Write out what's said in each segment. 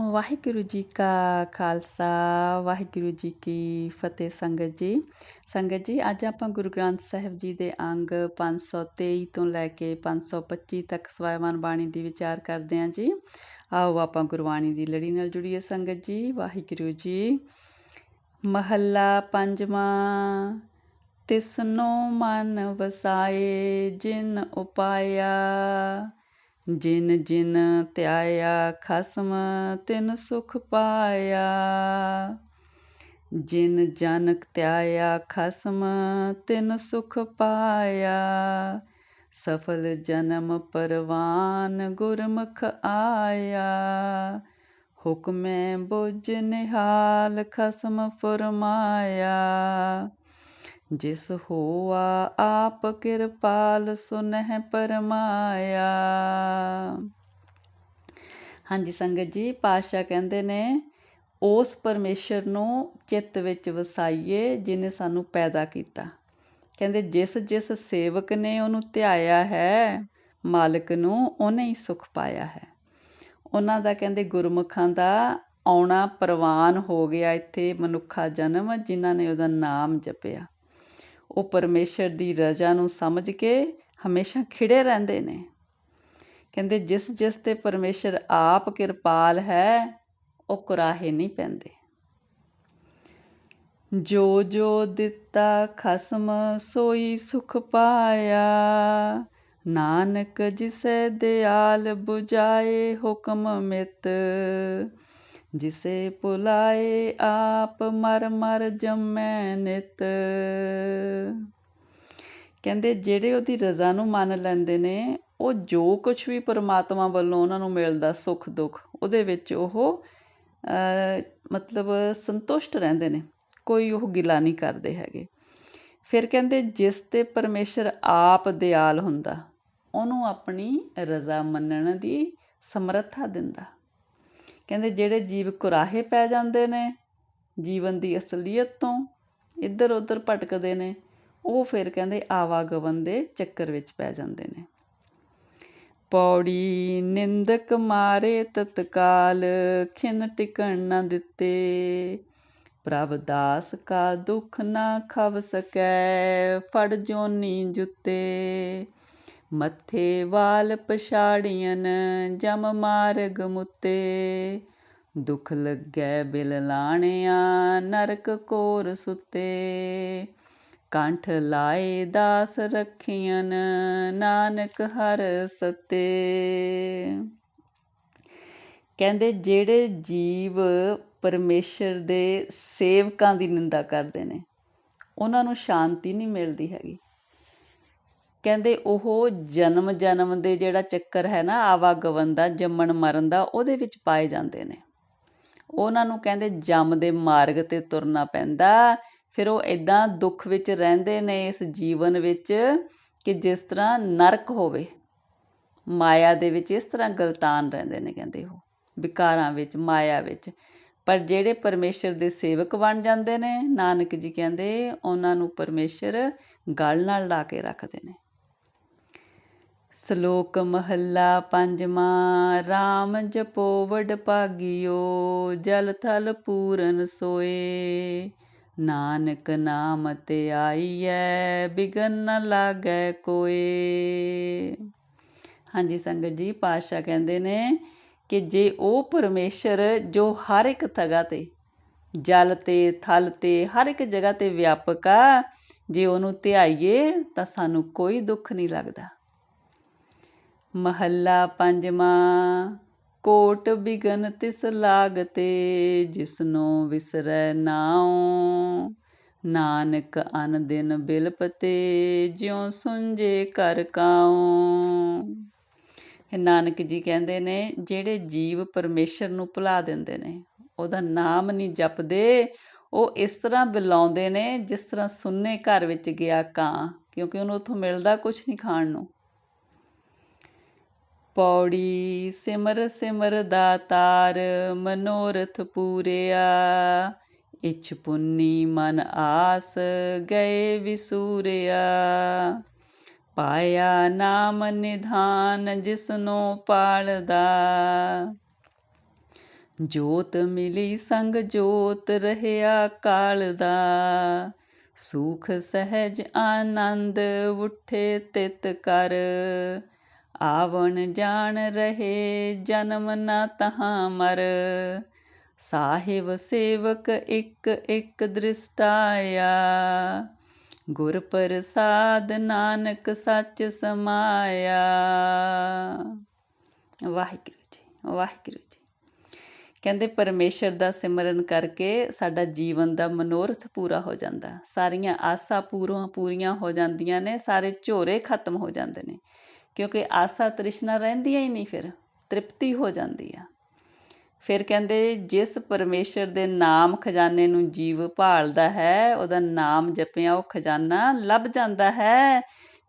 ਵਾਹਿਗੁਰੂ ਜੀ ਕਾ ਖਾਲਸਾ, ਵਾਹਿਗੁਰੂ ਜੀ ਕੀ ਫਤਿਹ ਸੰਗਤ ਜੀ। ਸੰਗਤ ਜੀ, ਅੱਜ ਆਪਾਂ ਗੁਰੂ ਗ੍ਰੰਥ ਸਾਹਿਬ ਜੀ ਦੇ ਅੰਗ 523 ਤੋਂ ਲੈ ਕੇ 525 ਤੱਕ ਸਵੈਮਾਨ ਬਾਣੀ ਦੀ ਵਿਚਾਰ ਕਰਦੇ ਹਾਂ ਜੀ। ਆਓ ਆਪਾਂ ਗੁਰਬਾਣੀ ਦੀ ਲੜੀ ਨਾਲ ਜੁੜੀਏ ਸੰਗਤ ਜੀ। ਵਾਹਿਗੁਰੂ ਜੀ, ਮਹੱਲਾ ਪੰਜਵਾਂ, ਤਿਸਨੋ ਮਨ ਵਸਾਏ, ਜਿਨ ਉਪਾਇਆ। ਜਿਨ ਜਿਨ ਧਿਆਇਆ, ਖਸਮ ਤਿਨ ਸੁਖ ਪਾਇਆ। ਜਿਨ ਜਨਕ ਧਿਆਇਆ, ਖਸਮ ਤਿਨ ਸੁਖ ਪਾਇਆ। ਸਫਲ ਜਨਮ ਪਰਵਾਨ ਗੁਰਮੁਖ ਆਇਆ। ਹੁਕਮੇ ਬੁਝ ਨਿਹਾਲ, ਖਸਮ ਫਰਮਾਇਆ। ਜਿਸ ਹੋਆ ਆਪ ਕਿਰਪਾਲ ਸੁਨਹਿ ਪਰਮਾਇਆ। ਹਾਂਜੀ, ਸੰਗਤ ਜੀ ਪਾਸ਼ਾ ਕਹਿੰਦੇ ਨੇ, ਉਸ ਪਰਮੇਸ਼ਰ ਨੂੰ ਚਿੱਤ ਵਿੱਚ ਵਸਾਈਏ ਜਿਨੇ ਸਾਨੂੰ ਪੈਦਾ ਕੀਤਾ। ਕਹਿੰਦੇ, ਜਿਸ ਜਿਸ ਸੇਵਕ ਨੇ ਉਹਨੂੰ ਧਿਆਇਆ ਹੈ, ਮਾਲਕ ਨੂੰ ਉਹਨੇ ਹੀ ਸੁਖ ਪਾਇਆ ਹੈ। ਉਹਨਾਂ ਦਾ ਕਹਿੰਦੇ, ਗੁਰਮੁਖਾਂ ਦਾ ਆਉਣਾ ਪ੍ਰਵਾਨ ਹੋ ਗਿਆ ਇੱਥੇ ਮਨੁੱਖਾ ਜਨਮ, ਜਿਨ੍ਹਾਂ ਨੇ ਉਹਦਾ ਨਾਮ ਜਪਿਆ। ਉਹ ਪਰਮੇਸ਼ਰ ਦੀ ਰਜ਼ਾ ਨੂੰ ਸਮਝ ਕੇ ਹਮੇਸ਼ਾ ਖਿੜੇ ਰਹਿੰਦੇ ਨੇ। ਕਹਿੰਦੇ, ਜਿਸ ਜਿਸ ਤੇ ਪਰਮੇਸ਼ਰ ਆਪ ਕਿਰਪਾਲ ਹੈ, ਉਹ ਕੁਰਾਹੇ ਨਹੀਂ ਪੈਂਦੇ। ਜੋ ਜੋ ਦਿੱਤਾ ਖਸਮ, ਸੋਈ ਸੁਖ ਪਾਇਆ। ਨਾਨਕ ਜਿਸੇ ਦਿਆਲ 부ਜਾਏ ਹੁਕਮ ਮਿਤ। ਜਿਸੇ ਪੁਲਾਏ ਆਪ ਮਰ ਮਰ ਜੰਮੈ ਨਿਤ। ਕਹਿੰਦੇ ਜਿਹੜੇ ਉਹਦੀ ਰਜ਼ਾ ਨੂੰ ਮੰਨ ਲੈਂਦੇ ਨੇ, ਉਹ ਜੋ ਕੁਝ ਵੀ ਪਰਮਾਤਮਾ ਵੱਲੋਂ ਉਹਨਾਂ ਨੂੰ ਮਿਲਦਾ ਸੁੱਖ ਦੁੱਖ, ਉਹਦੇ ਵਿੱਚ ਉਹ ਮਤਲਬ ਸੰਤੁਸ਼ਟ ਰਹਿੰਦੇ ਨੇ, ਕੋਈ ਉਹ ਗਿਲਾ ਨਹੀਂ ਕਰਦੇ ਹੈਗੇ। ਫਿਰ ਕਹਿੰਦੇ ਜਿਸ ਤੇ ਪਰਮੇਸ਼ਰ ਆਪ ਦਿਆਲ ਹੁੰਦਾ, ਉਹਨੂੰ ਆਪਣੀ ਰਜ਼ਾ ਮੰਨਣ ਦੀ ਸਮਰੱਥਾ ਦਿੰਦਾ। ਕਹਿੰਦੇ ਜਿਹੜੇ ਜੀਵ ਕੁਰਾਹੇ ਪੈ ਜਾਂਦੇ ਨੇ, ਜੀਵਨ ਦੀ ਅਸਲੀਅਤ ਤੋਂ ਇੱਧਰ ਉੱਧਰ ਭਟਕਦੇ ਨੇ, ਉਹ ਫਿਰ ਕਹਿੰਦੇ ਆਵਾਗਵਨ ਦੇ ਚੱਕਰ ਵਿੱਚ ਪੈ ਜਾਂਦੇ ਨੇ। ਪੌੜੀ ਨਿੰਦਕ ਮਾਰੇ ਤਤਕਾਲ, ਖਿਨ ਟਿਕਣ ਨਾ ਦਿੱਤੇ। ਪ੍ਰਭ ਦਾਸ ਕਾ ਦੁਖ ਨਾ ਖਵ ਸਕੈ, ਫੜ ਜੋਨੀ ਜੁੱਤੇ। ਮੱਥੇ ਵਾਲ ਪਛਾੜੀਆਂ ਜਮ ਮਾਰਗ ਮੁੱਤੇ। ਦੁਖ ਲੱਗੈ ਬਿਲ ਲਾਣਿਆ ਨਰਕ ਕੋਰ ਸੁੱਤੇ। ਕੰਠ ਲਾਏ ਦਾਸ ਰੱਖੀਆਂ ਨਾਨਕ ਹਰ ਸਤੇ। ਕਹਿੰਦੇ ਜਿਹੜੇ ਜੀਵ ਪਰਮੇਸ਼ਰ ਦੇ ਸੇਵਕਾਂ ਦੀ ਨਿੰਦਾ ਕਰਦੇ ਨੇ, ਉਹਨਾਂ ਨੂੰ ਸ਼ਾਂਤੀ ਨਹੀਂ ਮਿਲਦੀ ਹੈਗੀ। ਕਹਿੰਦੇ ਉਹ ਜਨਮ ਜਨਮ ਦੇ ਜਿਹੜਾ ਚੱਕਰ ਹੈ ਨਾ ਆਵਾਗਵਨ ਦਾ, ਜੰਮਣ ਮਰਨ ਦਾ, ਉਹਦੇ ਵਿੱਚ ਪਾਏ ਜਾਂਦੇ ਨੇ। ਉਹਨਾਂ ਨੂੰ ਕਹਿੰਦੇ ਜਮ ਦੇ ਮਾਰਗ ਤੇ ਤੁਰਨਾ ਪੈਂਦਾ। ਫਿਰ ਉਹ ਇਦਾਂ ਦੁੱਖ ਵਿੱਚ ਰਹਿੰਦੇ ਨੇ ਇਸ ਜੀਵਨ ਵਿੱਚ ਕਿ ਜਿਸ ਤਰ੍ਹਾਂ ਨਰਕ ਹੋਵੇ, ਮਾਇਆ ਦੇ ਵਿੱਚ ਇਸ ਤਰ੍ਹਾਂ ਗਲਤਾਨ ਰਹਿੰਦੇ ਨੇ ਕਹਿੰਦੇ ਉਹ, ਵਿਕਾਰਾਂ ਵਿੱਚ, ਮਾਇਆ ਵਿੱਚ। ਪਰ ਜਿਹੜੇ ਪਰਮੇਸ਼ਰ ਦੇ ਸੇਵਕ ਬਣ ਜਾਂਦੇ ਨੇ, ਨਾਨਕ ਜੀ ਕਹਿੰਦੇ ਉਹਨਾਂ ਨੂੰ ਪਰਮੇਸ਼ਰ ਗਲ ਨਾਲ ਲਾ ਕੇ ਰੱਖਦੇ ਨੇ। ਸ਼ਲੋਕ ਮਹੱਲਾ ਪੰਜਵਾਂ RAM ਜਪੋ ਵਡ ਭਾਗਿਓ, ਜਲ ਥਲ ਪੂਰਨ ਸੋਏ। ਨਾਨਕ ਨਾਮ ਤੇ ਆਈਐ, ਬਿਗਨ ਨ ਲਾਗੈ ਕੋਏ। ਹਾਂਜੀ ਸੰਗਤ ਜੀ ਪਾਸ਼ਾ ਕਹਿੰਦੇ ਨੇ ਕਿ ਜੇ ਉਹ ਪਰਮੇਸ਼ਰ ਜੋ ਹਰ ਇੱਕ ਥਗਾ ਤੇ, ਜਲ ਤੇ, ਥਲ ਤੇ, ਹਰ ਇੱਕ ਜਗ੍ਹਾ ਤੇ ਵਿਆਪਕ ਆ, ਜੇ ਉਹਨੂੰ ਧਿਆਈਏ ਤਾਂ ਸਾਨੂੰ ਕੋਈ ਦੁੱਖ ਨਹੀਂ ਲੱਗਦਾ। ਮਹੱਲਾ ਪੰਜਵਾਂ, ਕੋਟ ਬਿਗਨ ਤਿਸ ਲਾਗਤੇ ਜਿਸਨੋ ਵਿਸਰੈ ਨਾਉ। ਨਾਨਕ ਅਨ ਦਿਨ ਬਿਲਪਤੇ ਜਿਉ ਸੁੰਜੇ ਕਰ ਕਾਉ। ਨਾਨਕ ਜੀ ਕਹਿੰਦੇ ਨੇ, ਜਿਹੜੇ ਜੀਵ ਪਰਮੇਸ਼ਰ ਨੂੰ ਭੁਲਾ ਦਿੰਦੇ ਨੇ, ਉਹਦਾ ਨਾਮ ਨਹੀਂ ਜਪਦੇ, ਉਹ ਇਸ ਤਰ੍ਹਾਂ ਬਿਲਾਉਂਦੇ ਨੇ ਜਿਸ ਤਰ੍ਹਾਂ ਸੁੰਨੇ ਘਰ ਵਿੱਚ ਗਿਆ ਕਾਂ, ਕਿਉਂਕਿ ਉਹਨੂੰ ਉੱਥੋਂ ਮਿਲਦਾ ਕੁਝ ਨਹੀਂ ਖਾਣ ਨੂੰ। ਪੌੜੀ, ਸਿਮਰ ਸਿਮਰ ਦਾਤਾਰ ਮਨੋਰਥ ਪੂਰਿਆ। ਇਛ ਪੁੰਨੀ ਮਨ ਆਸ ਗਏ ਵਿਸੂਰਿਆ। ਪਾਇਆ ਨਾਮ ਨਿਧਾਨ ਜਿਸਨੋ ਪਾਲਦਾ। ਜੋਤ ਮਿਲੀ ਸੰਗ ਜੋਤ ਰਹਿਆ ਕਾਲ ਦਾ ਸੁਖ ਸਹਿਜ ਆਨੰਦ ਉਠੇ ਤਿਤ ਕਰ। ਆਵਣ ਜਾਣ ਰਹੇ ਜਨਮ ਨਾ ਤਹਾਂ ਮਰ। ਸਾਹਿਬ ਸੇਵਕ ਇੱਕ ਇੱਕ ਦ੍ਰਿਸ਼ਟਾਇਆ ਗੁਰ ਪ੍ਰਸਾਦ ਨਾਨਕ ਸੱਚ ਸਮਾਇਆ। ਵਾਹਿਗੁਰੂ ਜੀ ਵਾਹਿਗੁਰੂ ਜੀ। ਕਹਿੰਦੇ ਪਰਮੇਸ਼ਰ ਦਾ ਸਿਮਰਨ ਕਰਕੇ ਸਾਡਾ ਜੀਵਨ ਦਾ ਮਨੋਰਥ ਪੂਰਾ ਹੋ ਜਾਂਦਾ। ਸਾਰੀਆਂ ਆਸਾਂ ਪੂਰੀਆਂ ਪੂਰੀਆਂ ਹੋ ਜਾਂਦੀਆਂ ਨੇ, ਸਾਰੇ ਝੋਰੇ ਖਤਮ ਹੋ ਜਾਂਦੇ ਨੇ। ਕਿਉਂਕਿ ਆਸਾ ਤ੍ਰਿਸ਼ਨਾ ਰਹਿੰਦੀਆਂ ਹੀ ਨਹੀਂ ਫਿਰ, ਤ੍ਰਿਪਤੀ ਹੋ ਜਾਂਦੀ ਆ। ਫਿਰ ਕਹਿੰਦੇ, ਜਿਸ ਪਰਮੇਸ਼ਰ ਦੇ ਨਾਮ ਖਜ਼ਾਨੇ ਨੂੰ ਜੀਵ ਭਾਲਦਾ ਹੈ, ਉਹਦਾ ਨਾਮ ਜਪਿਆ ਉਹ ਖਜ਼ਾਨਾ ਲੱਭ ਜਾਂਦਾ ਹੈ।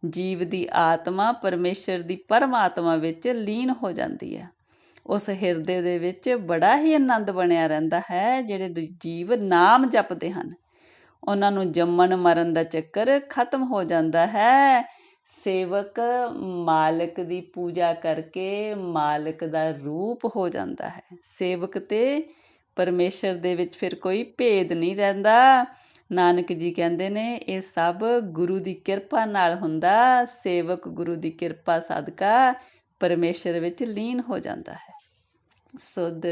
ਜੀਵ ਦੀ ਆਤਮਾ ਪਰਮੇਸ਼ਰ ਦੀ ਪਰਮਾਤਮਾ ਵਿੱਚ ਲੀਨ ਹੋ ਜਾਂਦੀ ਹੈ। ਉਸ ਹਿਰਦੇ ਦੇ ਵਿੱਚ ਬੜਾ ਹੀ ਆਨੰਦ ਬਣਿਆ ਰਹਿੰਦਾ ਹੈ, ਜਿਹੜੇ ਜੀਵ ਨਾਮ ਜਪਦੇ ਹਨ। ਉਹਨਾਂ ਨੂੰ ਜੰਮਣ ਮਰਨ ਦਾ ਚੱਕਰ ਖਤਮ ਹੋ ਜਾਂਦਾ ਹੈ। ਸੇਵਕ ਮਾਲਕ ਦੀ ਪੂਜਾ ਕਰਕੇ ਮਾਲਕ ਦਾ ਰੂਪ ਹੋ ਜਾਂਦਾ ਹੈ। ਸੇਵਕ ਤੇ ਪਰਮੇਸ਼ਰ ਦੇ ਵਿੱਚ ਫਿਰ ਕੋਈ ਭੇਦ ਨਹੀਂ ਰਹਿੰਦਾ। ਨਾਨਕ ਜੀ ਕਹਿੰਦੇ ਨੇ, ਇਹ ਸਭ ਗੁਰੂ ਦੀ ਕਿਰਪਾ ਨਾਲ ਹੁੰਦਾ। ਸੇਵਕ ਗੁਰੂ ਦੀ ਕਿਰਪਾ ਸਦਕਾ ਪਰਮੇਸ਼ਰ ਵਿੱਚ ਲੀਨ ਹੋ ਜਾਂਦਾ ਹੈ। ਸੁਧ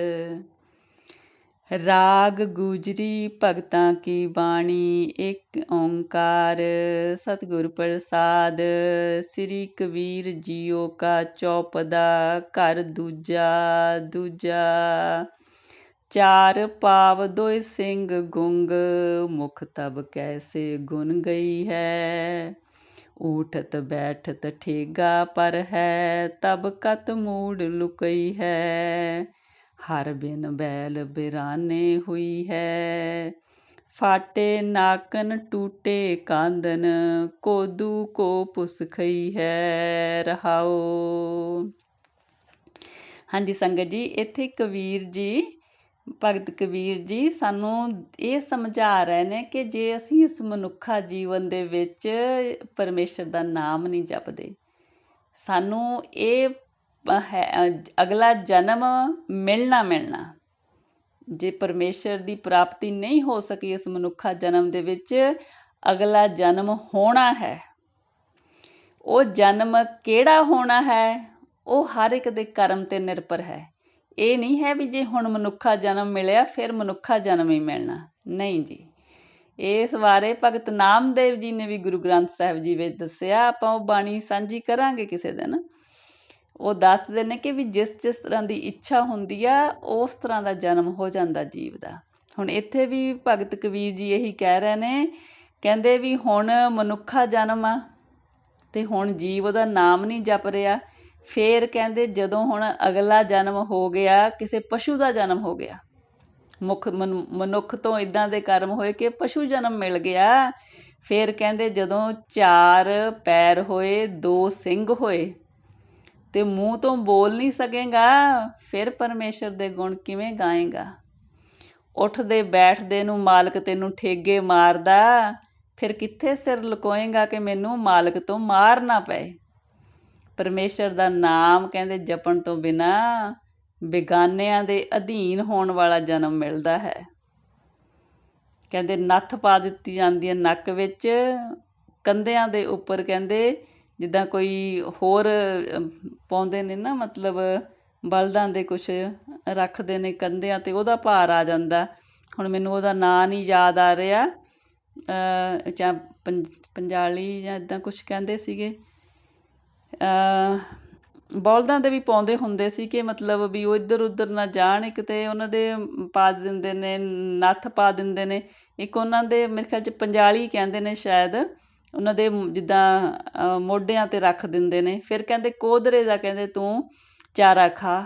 ਰਾਗ ਗੁਜਰੀ ਭਗਤਾਂ ਕੀ ਬਾਣੀ, ਇੱਕ ਓੰਕਾਰ ਸਤਿਗੁਰ ਪ੍ਰਸਾਦ, ਸ੍ਰੀ ਕਬੀਰ ਜੀਓ ਕਾ ਚੌਪਦਾ, ਘਰ ਦੂਜਾ ਦੂਜਾ। ਚਾਰ ਪਾਵ ਦੋਇ ਸਿੰਘ ਗੁੰਗ, ਮੁਖ ਤਬ ਕੈਸੇ ਗੁਣ ਗਈ ਹੈ। ਉਠਤ ਬੈਠਤ ਠੇਗਾ ਪਰ ਹੈ, ਤਬ ਕਤ ਮੂੜ ਲੁਕਈ ਹੈ। ਹਰ ਬਿਨ ਬੈਲ ਬਿਰਾਨੇ ਹੋਈ ਹੈ। ਫਾਟੇ ਨਾਕਨ ਟੂਟੇ ਕਾਂਦਨ, ਕੋਦੂ ਕੋ ਪੁਸਖਈ ਹੈ ਰਹਾਓ। ਹਾਂਜੀ ਸੰਗਤ ਜੀ, ਇੱਥੇ ਕਬੀਰ ਜੀ, ਭਗਤ ਕਬੀਰ ਜੀ ਸਾਨੂੰ ਇਹ ਸਮਝਾ ਰਹੇ ਨੇ ਕਿ ਜੇ ਅਸੀਂ ਇਸ ਮਨੁੱਖਾ ਜੀਵਨ ਦੇ ਵਿੱਚ ਪਰਮੇਸ਼ਰ ਦਾ ਨਾਮ ਨਹੀਂ ਜਪਦੇ, ਸਾਨੂੰ ਇਹ ਹੈ, ਅਗਲਾ ਜਨਮ ਮਿਲਣਾ ਮਿਲਣਾ। ਜੇ ਪਰਮੇਸ਼ਰ ਦੀ ਪ੍ਰਾਪਤੀ ਨਹੀਂ ਹੋ ਸਕੀ ਇਸ ਮਨੁੱਖਾ ਜਨਮ ਦੇ ਵਿੱਚ, ਅਗਲਾ ਜਨਮ ਹੋਣਾ ਹੈ। ਉਹ ਜਨਮ ਕਿਹੜਾ ਹੋਣਾ ਹੈ? ਉਹ ਹਰ ਇੱਕ ਦੇ ਕਰਮ ਤੇ ਨਿਰਭਰ ਹੈ। ਇਹ ਨਹੀਂ ਹੈ ਵੀ ਜੇ ਹੁਣ ਮਨੁੱਖਾ ਜਨਮ ਮਿਲਿਆ, ਫਿਰ ਮਨੁੱਖਾ ਜਨਮ ਹੀ ਮਿਲਣਾ। ਨਹੀਂ ਜੀ। ਇਸ ਬਾਰੇ ਭਗਤ ਨਾਮਦੇਵ ਜੀ ਨੇ ਵੀ ਗੁਰੂ ਗ੍ਰੰਥ ਸਾਹਿਬ ਜੀ ਵਿੱਚ ਦੱਸਿਆ, ਆਪਾਂ ਉਹ ਬਾਣੀ ਸਾਂਝੀ ਕਰਾਂਗੇ ਕਿਸੇ ਦਿਨ। ਉਹ ਦੱਸਦੇ ਨੇ ਕਿ ਵੀ ਜਿਸ ਜਿਸ ਤਰ੍ਹਾਂ ਦੀ ਇੱਛਾ ਹੁੰਦੀ ਆ, ਉਸ ਤਰ੍ਹਾਂ ਦਾ ਜਨਮ ਹੋ ਜਾਂਦਾ ਜੀਵ ਦਾ। ਹੁਣ ਇੱਥੇ ਵੀ ਭਗਤ ਕਬੀਰ ਜੀ ਇਹੀ ਕਹਿ ਰਹੇ ਨੇ, ਕਹਿੰਦੇ ਵੀ ਹੁਣ ਮਨੁੱਖਾ ਜਨਮ ਆ ਤੇ ਹੁਣ ਜੀਵ ਉਹਦਾ ਨਾਮ ਨਹੀਂ ਜਪ ਰਿਹਾ। ਫੇਰ ਕਹਿੰਦੇ ਜਦੋਂ ਹੁਣ ਅਗਲਾ ਜਨਮ ਹੋ ਗਿਆ, ਕਿਸੇ ਪਸ਼ੂ ਦਾ ਜਨਮ ਹੋ ਗਿਆ। ਮੁਖ ਮਨੁੱਖ ਤੋਂ ਇਦਾਂ ਦੇ ਕਰਮ ਹੋਏ ਕਿ ਪਸ਼ੂ ਜਨਮ ਮਿਲ ਗਿਆ। ਫੇਰ ਕਹਿੰਦੇ ਜਦੋਂ ਚਾਰ ਪੈਰ ਹੋਏ, ਦੋ ਸਿੰਘ ਹੋਏ ਤੇ ਮੂੰਹ ਤੋਂ ਬੋਲ ਨਹੀਂ ਸਕੇਗਾ, ਫਿਰ ਪਰਮੇਸ਼ਰ ਦੇ ਗੁਣ ਕਿਵੇਂ ਗਾਏਗਾ? ਉੱਠਦੇ ਬੈਠਦੇ ਨੂੰ ਮਾਲਕ ਤੈਨੂੰ ਠੇਗੇ ਮਾਰਦਾ, ਫਿਰ ਕਿੱਥੇ ਸਿਰ ਲੁਕੋਏਗਾ ਕਿ ਮੈਨੂੰ ਮਾਲਕ ਤੋਂ ਮਾਰ ਨਾ ਪਏ? ਪਰਮੇਸ਼ਰ ਦਾ ਨਾਮ ਕਹਿੰਦੇ ਜਪਣ ਤੋਂ ਬਿਨਾ ਬੇਗਾਨਿਆਂ ਦੇ ਅਧੀਨ ਹੋਣ ਵਾਲਾ ਜਨਮ ਮਿਲਦਾ ਹੈ। ਕਹਿੰਦੇ ਨੱਥ ਪਾ ਦਿੱਤੀ ਜਾਂਦੀ ਹੈ ਨੱਕ ਵਿੱਚ, ਕੰਧਿਆਂ ਦੇ ਉੱਪਰ ਕਹਿੰਦੇ ਜਿੱਦਾਂ ਕੋਈ ਹੋਰ ਪਾਉਂਦੇ ਨੇ ਨਾ ਮਤਲਬ ਬਲਦਾਂ ਦੇ ਕੁਛ, ਰੱਖਦੇ ਨੇ ਕੰਧਿਆਂ ਤੇ, ਉਹਦਾ ਭਾਰ ਆ ਜਾਂਦਾ। ਹੁਣ ਮੈਨੂੰ ਉਹਦਾ ਨਾਂ ਨਹੀਂ ਯਾਦ ਆ ਰਿਹਾ। ਜਾਂ ਪੰਜਾਲੀ ਜਾਂ ਇਦਾਂ ਕੁਝ ਕਹਿੰਦੇ ਸੀਗੇ। ਬਲਦਾਂ ਦੇ ਵੀ ਪਾਉਂਦੇ ਹੁੰਦੇ ਸੀ ਕਿ ਮਤਲਬ ਵੀ ਉਹ ਇੱਧਰ ਉੱਧਰ ਨਾ ਜਾਣ, ਇੱਕ ਤੇ ਉਹਨਾਂ ਦੇ ਪਾ ਦਿੰਦੇ ਨੇ, ਨੱਥ ਪਾ ਦਿੰਦੇ ਨੇ। ਇੱਕ ਉਹਨਾਂ ਦੇ ਮੇਰੇ ਖਿਆਲ ਚ ਪੰਜਾਲੀ ਕਹਿੰਦੇ ਨੇ ਸ਼ਾਇਦ। ਉਹਨਾਂ ਦੇ ਜਿੱਦਾਂ ਮੋਢਿਆਂ ਤੇ ਰੱਖ ਦਿੰਦੇ ਨੇ। ਫਿਰ ਕਹਿੰਦੇ, ਕੋਧਰੇ ਦਾ ਕਹਿੰਦੇ, ਤੂੰ ਚਾਰਾ ਖਾ।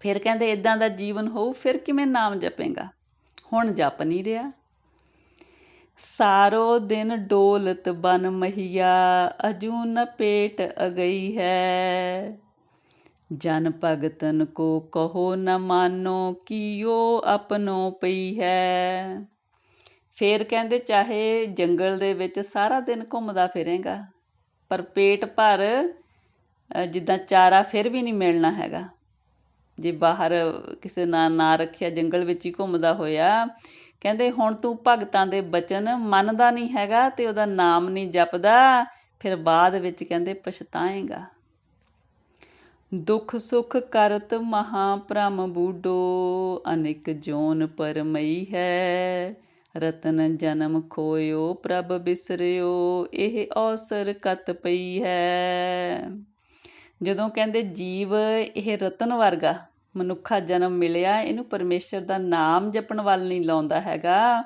ਫਿਰ ਕਹਿੰਦੇ ਇਦਾਂ ਦਾ ਜੀਵਨ ਹੋਊ, ਫਿਰ ਕਿਵੇਂ ਨਾਮ ਜਪੇਗਾ? ਹੁਣ ਜਪ ਨਹੀਂ ਰਿਹਾ। ਸਾਰੋ ਦਿਨ ਡੋਲਤ ਬਨ ਮਹੀਆ, ਅਜੂ ਨ ਪੇਟ ਅਗਈ ਹੈ। ਜਨ ਭਗਤਨ ਕੋ ਕਹੋ ਨ ਮਾਨੋ, ਕੀਓ ਆਪਨੋ ਪਈ ਹੈ? ਫਿਰ ਕਹਿੰਦੇ ਚਾਹੇ ਜੰਗਲ ਦੇ ਵਿੱਚ ਸਾਰਾ ਦਿਨ ਘੁੰਮਦਾ ਫਿਰੇਗਾ, ਪਰ ਪੇਟ ਭਰ ਜਿੱਦਾਂ ਚਾਰਾ ਫਿਰ ਵੀ ਨਹੀਂ ਮਿਲਣਾ ਹੈਗਾ। ਜੇ ਬਾਹਰ ਕਿਸੇ ਨਾਲ ਨਾ ਰੱਖਿਆ ਜੰਗਲ ਵਿੱਚ ਹੀ ਘੁੰਮਦਾ ਹੋਇਆ, ਕਹਿੰਦੇ ਹੁਣ ਤੂੰ ਭਗਤਾਂ ਦੇ ਬਚਨ ਮੰਨਦਾ ਨਹੀਂ ਹੈਗਾ ਤੇ ਉਹਦਾ ਨਾਮ ਨਹੀਂ ਜਪਦਾ, ਫਿਰ ਬਾਅਦ ਵਿੱਚ ਕਹਿੰਦੇ ਪਛਤਾਏਗਾ। ਦੁੱਖ ਸੁਖ ਕਰਤ ਮਹਾ ਭ੍ਰਮ ਬੂਡੋ, ਅਨਿਕ ਜੋਨ ਪਰਮਈ ਹੈ। ਰਤਨ ਜਨਮ ਖੋਇਓ, ਪ੍ਰਭ ਬਿਸਰਿਓ, ਇਹ ਔਸਰ ਕਤ ਪਈ ਹੈ। ਜਦੋਂ ਕਹਿੰਦੇ ਜੀਵ, ਇਹ ਰਤਨ ਵਰਗਾ ਮਨੁੱਖਾ ਜਨਮ ਮਿਲਿਆ, ਇਹਨੂੰ ਪਰਮੇਸ਼ਰ ਦਾ ਨਾਮ ਜਪਣ ਵੱਲ ਨਹੀਂ ਲਾਉਂਦਾ ਹੈਗਾ।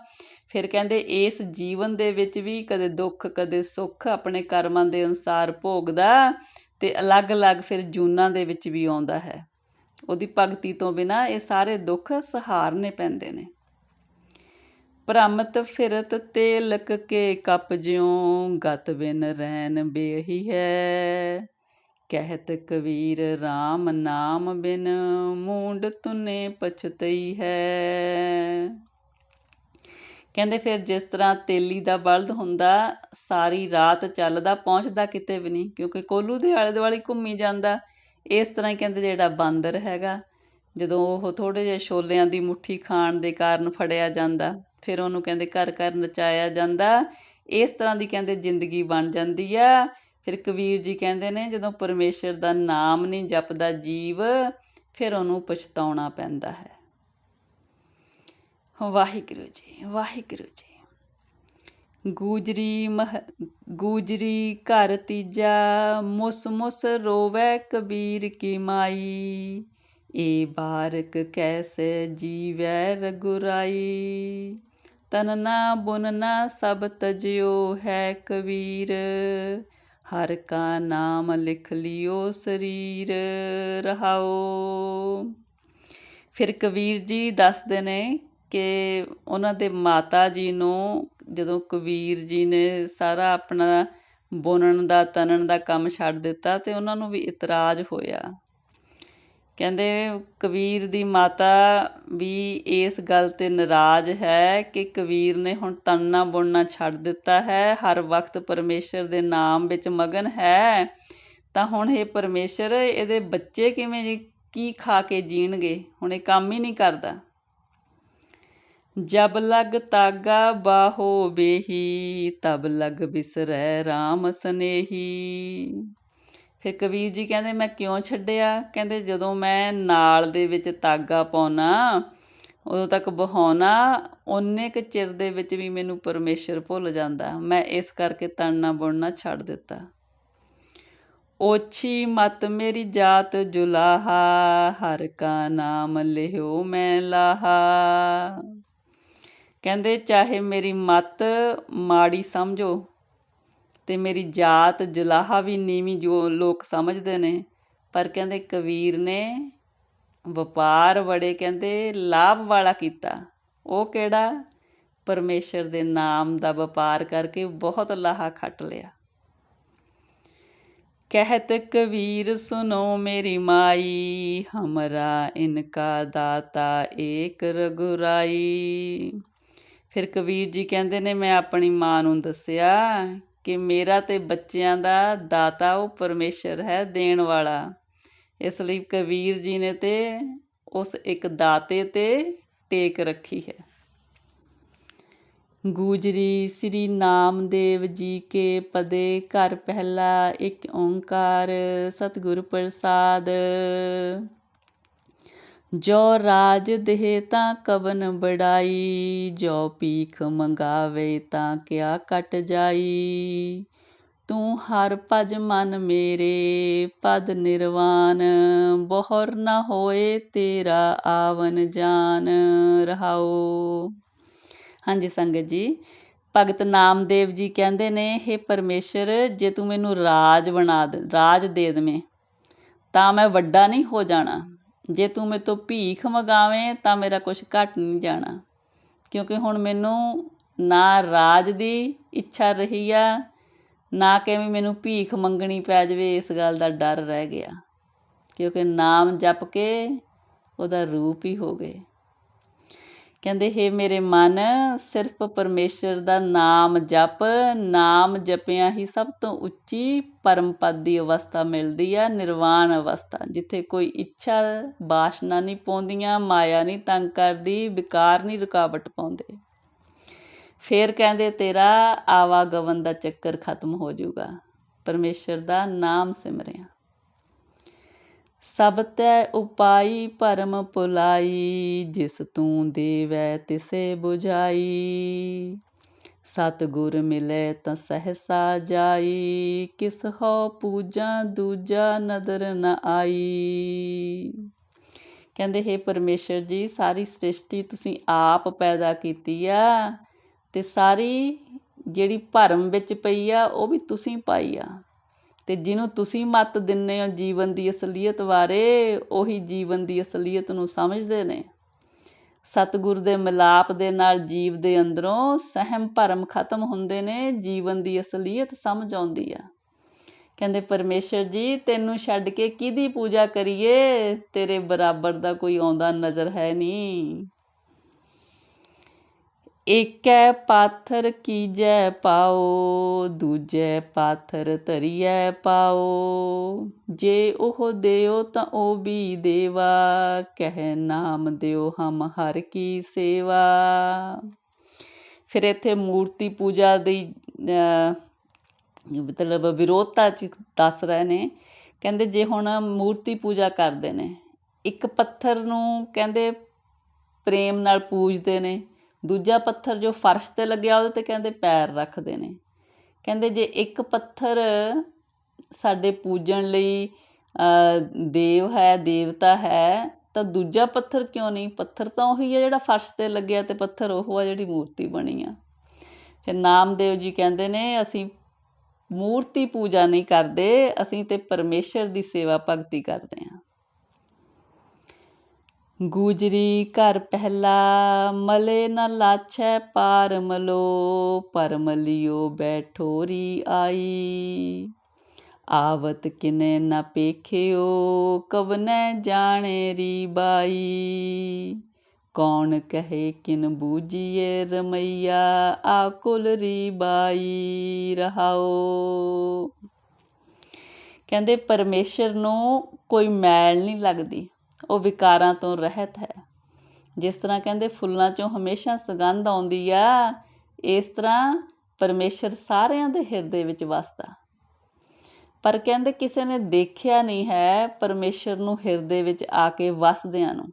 ਫਿਰ ਕਹਿੰਦੇ ਇਸ ਜੀਵਨ ਦੇ ਵਿੱਚ ਵੀ ਕਦੇ ਦੁੱਖ, ਕਦੇ ਸੁੱਖ ਆਪਣੇ ਕਰਮਾਂ ਦੇ ਅਨੁਸਾਰ ਭੋਗਦਾ ਤੇ ਅਲੱਗ-ਅਲੱਗ ਫਿਰ ਜੂਨਾਂ ਦੇ ਵਿੱਚ ਵੀ ਆਉਂਦਾ ਹੈ। ਉਹਦੀ ਭਗਤੀ ਤੋਂ ਬਿਨਾ ਇਹ ਸਾਰੇ ਦੁੱਖ ਸਹਾਰਨੇ ਪੈਂਦੇ ਨੇ। ਭ੍ਰਮਤ ਫਿਰਤ ਤੇ ਲਕ ਕੇ ਕਪ ਜਿਉ ਗਤ ਬਿਨ ਰਹਿਨ ਬੇਹੀ ਹੈ। ਕਹਿਤ ਕਬੀਰ RAM ਨਾਮ ਬਿਨ ਮੂੰਡ ਤੁਨੇ ਪਛਤਈ ਹੈ। ਕਹਿੰਦੇ ਫਿਰ ਜਿਸ ਤਰ੍ਹਾਂ ਤੇਲੀ ਦਾ ਬਲਦ ਹੁੰਦਾ, ਸਾਰੀ ਰਾਤ ਚੱਲਦਾ ਪਹੁੰਚਦਾ ਕਿਤੇ ਵੀ ਨਹੀਂ, ਕਿਉਂਕਿ ਕੋਲੂ ਦੇ ਆਲੇ ਦੁਆਲੇ ਘੁੰਮੀ ਜਾਂਦਾ। ਇਸ ਤਰ੍ਹਾਂ ਹੀ ਕਹਿੰਦੇ ਜਿਹੜਾ ਬਾਂਦਰ ਹੈਗਾ, ਜਦੋਂ ਉਹ ਥੋੜੇ ਜਿਹੇ ਛੋਲਿਆਂ ਦੀ ਮੁੱਠੀ ਖਾਣ ਦੇ ਕਾਰਨ ਫੜਿਆ ਜਾਂਦਾ ਫਿਰ ਉਹਨੂੰ ਕਹਿੰਦੇ ਘਰ ਘਰ ਨਚਾਇਆ ਜਾਂਦਾ। ਇਸ ਤਰ੍ਹਾਂ ਦੀ ਕਹਿੰਦੇ ਜ਼ਿੰਦਗੀ ਬਣ ਜਾਂਦੀ ਆ। ਫਿਰ ਕਬੀਰ ਜੀ ਕਹਿੰਦੇ ਨੇ ਜਦੋਂ ਪਰਮੇਸ਼ਰ ਦਾ ਨਾਮ ਨਹੀਂ ਜਪਦਾ ਜੀਵ, ਫਿਰ ਉਹਨੂੰ ਪਛਤਾਉਣਾ ਪੈਂਦਾ ਹੈ। ਵਾਹਿਗੁਰੂ ਜੀ ਵਾਹਿਗੁਰੂ ਜੀ। ਗੂਜਰੀ ਮਹ, ਗੂਜਰੀ ਘਰ ਤੀਜਾ, ਮੁਸ ਮੁਸ ਰੋਵੇ ਕਬੀਰ ਕੀ ਮਾਈ। ਏ ਬਾਰਕ ਕੈਸੇ ਜੀਵੈ ਰਗੁਰਾਈ। ਤਨਨਾ ਨਾ ਸਭ ਤਜਿਓ ਹੈ ਕਬੀਰ। ਹਰ ਕਾ ਨਾਮ ਲਿਖ ਲਿਓ ਸਰੀਰ, ਰਹਾਓ। ਫਿਰ ਕਬੀਰ ਜੀ ਦੱਸਦੇ ਨੇ ਕਿ ਉਹਨਾਂ ਦੇ ਮਾਤਾ ਜੀ ਨੂੰ ਜਦੋਂ ਕਬੀਰ ਜੀ ਨੇ ਸਾਰਾ ਆਪਣਾ ਬੁਣਨ ਦਾ ਤਨਣ ਦਾ ਕੰਮ ਛੱਡ ਦਿੱਤਾ ਤੇ ਉਹਨਾਂ ਨੂੰ ਵੀ ਇਤਰਾਜ਼ ਹੋਇਆ। ਕਹਿੰਦੇ ਕਬੀਰ ਦੀ ਮਾਤਾ ਵੀ ਇਸ ਗੱਲ ਤੇ ਨਾਰਾਜ਼ ਹੈ ਕਿ ਕਬੀਰ ਨੇ ਹੁਣ ਤਨਣਾ ਬੁਣਨਾ ਛੱਡ ਦਿੱਤਾ ਹੈ। ਹਰ ਵਕਤ ਪਰਮੇਸ਼ਰ ਦੇ ਨਾਮ ਵਿੱਚ ਮਗਨ ਹੈ। ਤਾਂ ਹੁਣ ਇਹ ਪਰਮੇਸ਼ਰ ਇਹਦੇ ਬੱਚੇ ਕਿਵੇਂ ਜੀ, ਕੀ ਖਾ ਕੇ ਜੀਣਗੇ? ਹੁਣ ਇਹ ਕੰਮ ਹੀ ਨਹੀਂ ਕਰਦਾ। ਜਬ ਲਗ ਤਾਗਾ ਬਾਹੋ ਬੇਹੀ ਤਬ ਲਗ ਬਿਸਰੈ RAM ਸਨੇਹੀ। ਫਿਰ ਕਬੀਰ ਜੀ ਕਹਿੰਦੇ, ਮੈਂ ਕਿਉਂ ਛੱਡਿਆ? ਕਹਿੰਦੇ, ਜਦੋਂ ਮੈਂ ਨਾਲ ਦੇ ਵਿੱਚ ਤਾਗਾ ਪਾਉਣਾ, ਉਦੋਂ ਤੱਕ ਬਹਾਉਣਾ, ਓਨੇ ਕੁ ਚਿਰ ਦੇ ਵਿੱਚ ਵੀ ਮੈਨੂੰ ਪਰਮੇਸ਼ਰ ਭੁੱਲ ਜਾਂਦਾ। ਮੈਂ ਇਸ ਕਰਕੇ ਤਣਨਾ ਬੁਣਨਾ ਛੱਡ ਦਿੱਤਾ। ਓਛੀ ਮਤ ਮੇਰੀ ਜਾਤ ਜੁਲਾਹਾ, ਹਰ ਕਾ ਨਾਮ ਲਿਓ ਮੈਂ ਲਾਹਾ। ਕਹਿੰਦੇ, ਚਾਹੇ ਮੇਰੀ ਮਤ ਮਾੜੀ ਸਮਝੋ ਅਤੇ ਮੇਰੀ ਜਾਤ ਜਲਾਹਾ ਵੀ ਨੀਵੀਂ ਜੋ ਲੋਕ ਸਮਝਦੇ ਨੇ। ਪਰ ਕਹਿੰਦੇ ਕਬੀਰ ਨੇ ਵਪਾਰ ਬੜੇ ਕਹਿੰਦੇ ਲਾਭ ਵਾਲਾ ਕੀਤਾ। ਉਹ ਕਿਹੜਾ? ਪਰਮੇਸ਼ਰ ਦੇ ਨਾਮ ਦਾ ਵਪਾਰ ਕਰਕੇ ਬਹੁਤ ਲਾਹਾ ਖੱਟ ਲਿਆ। ਕਹਿਤ ਕਬੀਰ ਸੁਨੋ ਮੇਰੀ ਮਾਈ, ਹਮਰਾ ਇਨਕਾ ਦਾਤਾ ਏਕ ਰਗੁਰਾਈ। ਫਿਰ ਕਬੀਰ ਜੀ ਕਹਿੰਦੇ ਨੇ, ਮੈਂ ਆਪਣੀ ਮਾਂ ਨੂੰ ਦੱਸਿਆ ਕਿ ਮੇਰਾ ਤੇ ਬੱਚਿਆਂ ਦਾ ਦਾਤਾ ਉਹ ਪਰਮੇਸ਼ਰ ਹੈ ਦੇਣ ਵਾਲਾ। ਇਸ ਲਈ ਕਬੀਰ ਜੀ ਨੇ ਤੇ ਉਸ ਇੱਕ ਦਾਤੇ ਤੇ ਟੇਕ ਰੱਖੀ ਹੈ। ਗੂਜਰੀ ਸ੍ਰੀ ਨਾਮਦੇਵ ਜੀ ਕੇ ਪਦੇ ਘਰ ਪਹਿਲਾ ਇੱਕ ਓੰਕਾਰ ਸਤਿਗੁਰ ਪ੍ਰਸਾਦ। ਜੋ ਰਾਜ ਦੇਹ ਤਾਂ ਕਵਨ ਬੜਾਈ, ਜੋ ਪੀਖ ਮੰਗਾਵੇ ਤਾਂ ਕਿਆ ਕਟ ਜਾਈ। ਤੂੰ ਹਰ ਭਜ ਮਨ ਮੇਰੇ, ਪਦ ਨਿਰਵਾਨ, ਬਹੁਰ ਨਾ ਹੋਏ ਤੇਰਾ ਆਵਨ ਜਾਨ, ਰਹਾਓ। ਹਾਂਜੀ ਸੰਗਤ ਜੀ, ਭਗਤ ਨਾਮਦੇਵ ਜੀ ਕਹਿੰਦੇ ਨੇ हे ਪਰਮੇਸ਼ਰ, ਜੇ ਤੂੰ ਮੈਨੂੰ ਰਾਜ ਬਣਾ ਦੇ, ਰਾਜ ਦੇ ਦੇਵੇਂ, ਤਾਂ ਮੈਂ ਵੱਡਾ ਨਹੀਂ ਹੋ ਜਾਣਾ। ਜੇ ਤੂੰ ਮੇਰੇ ਤੋਂ ਭੀਖ ਮੰਗਾਵੇਂ ਤਾਂ ਮੇਰਾ ਕੁਝ ਘਟ ਨਹੀਂ ਜਾਣਾ। ਕਿਉਂਕਿ ਹੁਣ ਮੈਨੂੰ ਨਾ ਰਾਜ ਦੀ ਇੱਛਾ ਰਹੀ ਆ, ਨਾ ਕਿ ਮੈਨੂੰ ਭੀਖ ਮੰਗਣੀ ਪੈ ਜਾਵੇ, ਇਸ ਗੱਲ ਦਾ ਡਰ ਰਹਿ ਗਿਆ। ਕਿਉਂਕਿ ਨਾਮ ਜਪ ਕੇ ਉਹਦਾ ਰੂਪ ਹੀ ਹੋ ਗਏ। ਕਹਿੰਦੇ, ਹੈ ਮੇਰੇ ਮਨ, ਸਿਰਫ ਪਰਮੇਸ਼ਰ ਦਾ ਨਾਮ ਜਪ, ਨਾਮ ਜਪਿਆ ਹੀ ਸਭ ਤੋਂ ਉੱਚੀ ਪਰਮ ਪਦ ਦੀ ਅਵਸਥਾ ਮਿਲਦੀ ਆ, ਨਿਰਵਾਣ ਅਵਸਥਾ। ਜਿੱਥੇ ਕੋਈ ਇੱਛਾ ਬਾਸ਼ਨਾ ਨਹੀਂ ਪਾਉਂਦੀਆਂ, ਮਾਇਆ ਨਹੀਂ ਤੰਗ ਕਰਦੀ, ਵਿਕਾਰ ਨਹੀਂ ਰੁਕਾਵਟ ਪਾਉਂਦੇ। ਫਿਰ ਕਹਿੰਦੇ, ਤੇਰਾ ਆਵਾਗਵਨ ਦਾ ਚੱਕਰ ਖਤਮ ਹੋ ਜਾਊਗਾ। ਪਰਮੇਸ਼ਰ ਦਾ ਨਾਮ ਸਿਮਰਿਆ। ਸਭ ਤੈ ਉਪਾਈ ਭਰਮ ਭੁਲਾਈ ਜਿਸ ਤੂੰ ਦੇਵੈ ਤਿਸੇ 부ਝਾਈ ਸਤਿਗੁਰ ਮਿਲੇ ਤਾਂ ਸਹਸਾ ਜਾਈ, ਕਿਸ ਹੋ ਪੂਜਾ ਦੂਜਾ ਨਦਰ ਨ ਆਈ। ਕਹਿੰਦੇ, ਹੈ ਪਰਮੇਸ਼ਰ ਜੀ, ਸਾਰੀ ਸ੍ਰਿਸ਼ਟੀ ਤੁਸੀਂ ਆਪ ਪੈਦਾ ਕੀਤੀ ਆ ਤੇ ਸਾਰੀ ਜਿਹੜੀ ਭਰਮ ਵਿੱਚ ਪਈ ਆ, ਉਹ ਵੀ ਤੁਸੀਂ ਪਾਈ ਆ। ਅਤੇ ਜਿਹਨੂੰ ਤੁਸੀਂ ਮੱਤ ਦਿੰਦੇ ਹੋ ਜੀਵਨ ਦੀ ਅਸਲੀਅਤ ਬਾਰੇ, ਉਹੀ ਜੀਵਨ ਦੀ ਅਸਲੀਅਤ ਨੂੰ ਸਮਝਦੇ ਨੇ। ਸਤਿਗੁਰ ਦੇ ਮਿਲਾਪ ਦੇ ਨਾਲ ਜੀਵ ਦੇ ਅੰਦਰੋਂ ਸਹਿਮ ਭਰਮ ਖਤਮ ਹੁੰਦੇ ਨੇ, ਜੀਵਨ ਦੀ ਅਸਲੀਅਤ ਸਮਝ ਆਉਂਦੀ ਆ। ਕਹਿੰਦੇ, ਪਰਮੇਸ਼ਰ ਜੀ, ਤੈਨੂੰ ਛੱਡ ਕੇ ਕਿਹਦੀ ਪੂਜਾ ਕਰੀਏ? ਤੇਰੇ ਬਰਾਬਰ ਦਾ ਕੋਈ ਆਉਂਦਾ ਨਜ਼ਰ ਹੈ ਨਹੀਂ। ਏਕੈ ਪਾਥਰ ਕੀਜੈ ਪਾਓ, ਦੂਜੈ ਪਾਥਰ ਧਰੀਐ ਪਾਓ। ਜੇ ਉਹ ਦਿਓ ਤਾਂ ਉਹ ਵੀ ਦੇਵਾ, ਕਹਿ ਨਾਮ ਦਿਓ ਹਮ ਹਰ ਕੀ ਸੇਵਾ। ਫਿਰ ਇੱਥੇ ਮੂਰਤੀ ਪੂਜਾ ਦੀ ਮਤਲਬ ਵਿਰੋਧਤਾ ਚ ਦੱਸ ਰਹੇ ਨੇ। ਕਹਿੰਦੇ ਜੇ ਹੁਣ ਮੂਰਤੀ ਪੂਜਾ ਕਰਦੇ ਨੇ, ਇੱਕ ਪੱਥਰ ਨੂੰ ਕਹਿੰਦੇ ਪ੍ਰੇਮ ਨਾਲ ਪੂਜਦੇ ਨੇ। ਦੂਜਾ ਪੱਥਰ ਜੋ ਫਰਸ਼ ਤੇ ਲੱਗਿਆ ਉਹਦੇ ਤੇ ਕਹਿੰਦੇ ਪੈਰ ਰੱਖਦੇ ਨੇ। ਕਹਿੰਦੇ ਜੇ ਇੱਕ ਪੱਥਰ ਸਾਡੇ ਪੂਜਣ ਲਈ ਦੇਵ ਹੈ, ਦੇਵਤਾ ਹੈ, ਤਾਂ ਦੂਜਾ ਪੱਥਰ ਕਿਉਂ ਨਹੀਂ? ਪੱਥਰ ਤਾਂ ਉਹੀ ਹੈ ਜਿਹੜਾ ਫਰਸ਼ ਤੇ ਲੱਗਿਆ ਤੇ ਪੱਥਰ ਉਹ ਆ ਜਿਹੜੀ ਮੂਰਤੀ ਬਣੀ ਆ। ਫਿਰ ਨਾਮਦੇਵ ਜੀ ਕਹਿੰਦੇ ਨੇ, ਅਸੀਂ ਮੂਰਤੀ ਪੂਜਾ ਨਹੀਂ ਕਰਦੇ, ਅਸੀਂ ਤੇ ਪਰਮੇਸ਼ਰ ਦੀ ਸੇਵਾ ਭਗਤੀ ਕਰਦੇ ਹਾਂ ਗੁਜਰੀ ਘਰ ਪਹਿਲਾ, ਮਲੇ ਨ ਲਾਛੈ ਪਾਰ ਮਲੋ ਪਰਮਲਿਓ ਬੈਠੋਰੀ ਆਈ। ਆਵਤ ਕਿਨੇ ਨ ਪੇਖਿਓ, ਕਵਨੈ ਜਾਣੇ ਰੀ ਬਾਈ। ਕੌਣ ਕਹੇ ਕਿਨ ਬੂਜੀਏ ਰਮਈਆ ਆਕੁਲ ਰੀ ਬਾਈ ਰਹਾਓ। ਕਹਿੰਦੇ ਪਰਮੇਸ਼ਰ ਨੂੰ ਕੋਈ ਮੈਲ ਨਹੀਂ ਲੱਗਦੀ। ਉਹ ਵਿਕਾਰਾਂ ਤੋਂ ਰਹਿਤ ਹੈ। ਜਿਸ ਤਰ੍ਹਾਂ ਕਹਿੰਦੇ, ਫੁੱਲਾਂ 'ਚੋਂ ਹਮੇਸ਼ਾ ਸੁਗੰਧ ਆਉਂਦੀ ਆ, ਇਸ ਤਰ੍ਹਾਂ ਪਰਮੇਸ਼ਰ ਸਾਰਿਆਂ ਦੇ ਹਿਰਦੇ ਵਿੱਚ ਵਸਦਾ। ਪਰ ਕਹਿੰਦੇ, ਕਿਸੇ ਨੇ ਦੇਖਿਆ ਨਹੀਂ ਹੈ ਪਰਮੇਸ਼ਰ ਨੂੰ ਹਿਰਦੇ ਵਿੱਚ ਆ ਕੇ ਵਸਦਿਆਂ ਨੂੰ।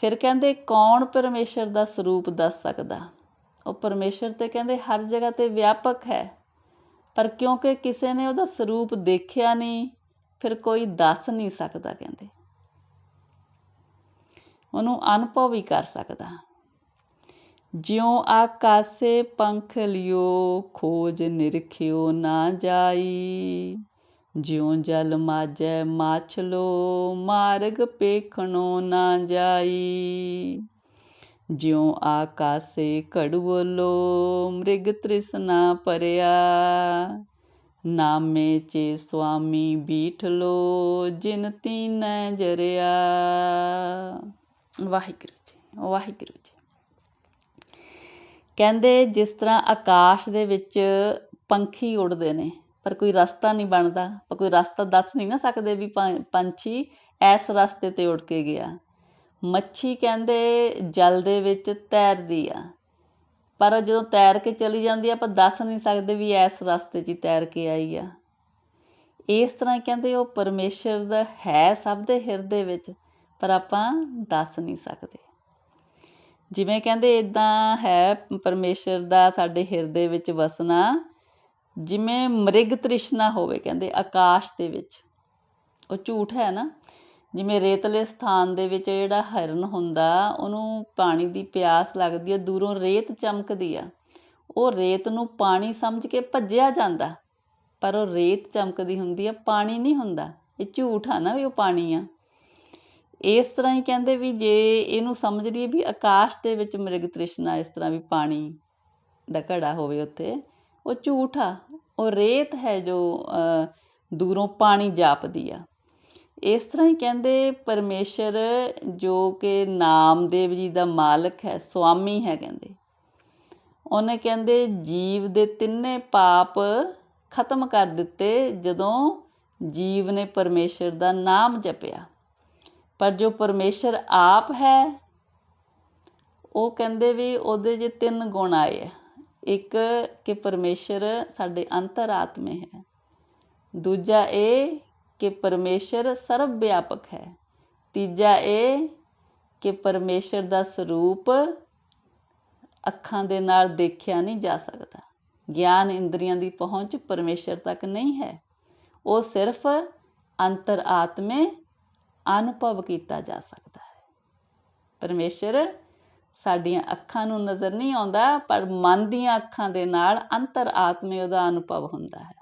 ਫਿਰ ਕਹਿੰਦੇ, ਕੌਣ ਪਰਮੇਸ਼ਰ ਦਾ ਸਰੂਪ ਦੱਸ ਸਕਦਾ? ਉਹ ਪਰਮੇਸ਼ਰ ਤੇ ਕਹਿੰਦੇ, ਹਰ ਜਗ੍ਹਾ ਤੇ ਵਿਆਪਕ ਹੈ। ਪਰ ਕਿਉਂਕਿ ਕਿਸੇ ਨੇ ਉਹਦਾ ਸਰੂਪ ਦੇਖਿਆ ਨਹੀਂ ਫਿਰ ਕੋਈ ਦੱਸ ਨਹੀਂ ਸਕਦਾ ਕਹਿੰਦੇ। ਉਹਨੂੰ ਅਨੁਭਵ ਵੀ ਕਰ ਸਕਦਾ। ਜਿਉ ਆਕਾਸੇ ਪੰਖ ਲਿਓ, ਖੋਜ ਨਿਰਖਿਓ ਨਾ ਜਾਈ। ਜਿਉ ਜਲ ਮਾਜੈ ਮਾਛਲੋ ਮਾਰਗ ਪੇਖਣੋ ਨਾ ਜਾਈ। ਜਿਉ ਆਕਾਸੇ ਕੜਵਲੋ ਮ੍ਰਿਗ ਤ੍ਰਿਸ਼ਨਾ ਪਰਿਆ ਨਾਮੇ ਚੇ ਸੁਆਮੀ ਬੀਠ ਲੋ, ਜਿਨ ਤੀਨੈ ਜਰਿਆ। ਵਾਹਿਗੁਰੂ ਜੀ ਵਾਹਿਗੁਰੂ ਜੀ। ਕਹਿੰਦੇ ਜਿਸ ਤਰ੍ਹਾਂ ਆਕਾਸ਼ ਦੇ ਵਿੱਚ ਪੰਖੀ ਉੱਡਦੇ ਨੇ, ਪਰ ਕੋਈ ਰਸਤਾ ਨਹੀਂ ਬਣਦਾ, ਪਰ ਕੋਈ ਰਸਤਾ ਦੱਸ ਨਹੀਂ ਨਾ ਸਕਦੇ ਵੀ ਪੰਛੀ ਇਸ ਰਸਤੇ ਤੇ ਉੱਡ ਕੇ ਗਿਆ। ਮੱਛੀ ਕਹਿੰਦੇ ਜਲ ਦੇ ਵਿੱਚ ਤੈਰਦੀ ਆ। ਪਰ ਜਦੋਂ ਤੈਰ ਕੇ ਚਲੀ ਜਾਂਦੀ ਆ, ਆਪਾਂ ਦੱਸ ਨਹੀਂ ਸਕਦੇ ਵੀ ਇਸ ਰਸਤੇ 'ਚ ਹੀ ਤੈਰ ਕੇ ਆਈ ਆ। ਇਸ ਤਰ੍ਹਾਂ ਕਹਿੰਦੇ ਉਹ ਪਰਮੇਸ਼ਰ ਦਾ ਹੈ ਸਭ ਦੇ ਹਿਰਦੇ ਵਿੱਚ, ਪਰ ਆਪਾਂ ਦੱਸ ਨਹੀਂ ਸਕਦੇ। ਜਿਵੇਂ ਕਹਿੰਦੇ ਇਦਾਂ ਹੈ ਪਰਮੇਸ਼ਰ ਦਾ ਸਾਡੇ ਹਿਰਦੇ ਵਿੱਚ ਵਸਣਾ, ਜਿਵੇਂ ਮ੍ਰਿਗ ਤ੍ਰਿਸ਼ਨਾ ਹੋਵੇ ਕਹਿੰਦੇ ਆਕਾਸ਼ ਦੇ ਵਿੱਚ। ਉਹ ਝੂਠ ਹੈ ਨਾ? ਜਿਵੇਂ ਰੇਤਲੇ ਸਥਾਨ ਦੇ ਵਿੱਚ ਜਿਹੜਾ ਹਰਨ ਹੁੰਦਾ, ਉਹਨੂੰ ਪਾਣੀ ਦੀ ਪਿਆਸ ਲੱਗਦੀ ਹੈ ਦੂਰੋਂ ਰੇਤ ਚਮਕਦੀ ਆ। ਉਹ ਰੇਤ ਨੂੰ ਪਾਣੀ ਸਮਝ ਕੇ ਭੱਜਿਆ ਜਾਂਦਾ, ਪਰ ਉਹ ਰੇਤ ਚਮਕਦੀ ਹੁੰਦੀ ਆ, ਪਾਣੀ ਨਹੀਂ ਹੁੰਦਾ। ਇਹ ਝੂਠ ਆ ਨਾ ਵੀ ਉਹ ਪਾਣੀ ਆ। ਇਸ ਤਰ੍ਹਾਂ ਹੀ ਕਹਿੰਦੇ ਵੀ ਜੇ ਇਹਨੂੰ ਸਮਝ ਲਈਏ ਵੀ ਆਕਾਸ਼ ਦੇ ਵਿੱਚ ਮ੍ਰਿਗ ਤ੍ਰਿਸ਼ਨਾ ਇਸ ਤਰ੍ਹਾਂ ਵੀ ਪਾਣੀ ਦਾ ਘੜਾ ਹੋਵੇ ਉੱਥੇ, ਉਹ ਝੂਠ ਆ। ਉਹ ਰੇਤ ਹੈ ਜੋ ਦੂਰੋਂ ਪਾਣੀ ਜਾਪਦੀ ਆ। ਇਸ ਤਰ੍ਹਾਂ ਹੀ ਕਹਿੰਦੇ ਪਰਮੇਸ਼ਰ ਜੋ ਕਿ ਨਾਮਦੇਵ ਜੀ ਦਾ ਮਾਲਕ ਹੈ, ਸੁਆਮੀ ਹੈ ਕਹਿੰਦੇ। ਉਹਨੇ ਕਹਿੰਦੇ ਜੀਵ ਦੇ ਤਿੰਨੇ ਪਾਪ ਖਤਮ ਕਰ ਦਿੱਤੇ ਜਦੋਂ ਜੀਵ ਨੇ ਪਰਮੇਸ਼ਰ ਦਾ ਨਾਮ ਜਪਿਆ। ਪਰ ਜੋ ਪਰਮੇਸ਼ਰ ਆਪ ਹੈ, ਉਹ ਕਹਿੰਦੇ ਵੀ ਉਹਦੇ ਜੇ ਤਿੰਨ ਗੁਣ ਆਏ ਆ। ਇੱਕ ਕਿ ਪਰਮੇਸ਼ਰ ਸਾਡੇ ਅੰਤਰਾਤਮੇ ਹੈ, ਦੂਜਾ ਇਹ ਕਿ ਪਰਮੇਸ਼ਰ ਸਰਵ ਵਿਆਪਕ ਹੈ। ਤੀਜਾ ਇਹ ਕਿ ਪਰਮੇਸ਼ਰ ਦਾ ਸਰੂਪ ਅੱਖਾਂ ਦੇ ਨਾਲ ਦੇਖਿਆ ਨਹੀਂ ਜਾ ਸਕਦਾ। ਗਿਆਨ ਇੰਦਰੀਆਂ ਦੀ ਪਹੁੰਚ ਪਰਮੇਸ਼ਰ ਤੱਕ ਨਹੀਂ ਹੈ। ਉਹ ਸਿਰਫ ਅੰਤਰਾਤਮੇ ਅਨੁਭਵ ਕੀਤਾ ਜਾ ਸਕਦਾ ਹੈ। ਪਰਮੇਸ਼ਰ ਸਾਡੀਆਂ ਅੱਖਾਂ ਨੂੰ ਨਜ਼ਰ ਨਹੀਂ ਆਉਂਦਾ, ਪਰ ਮਨ ਦੀਆਂ ਅੱਖਾਂ ਦੇ ਨਾਲ ਅੰਤਰਾਤਮੇ ਉਹਦਾ ਅਨੁਭਵ ਹੁੰਦਾ ਹੈ।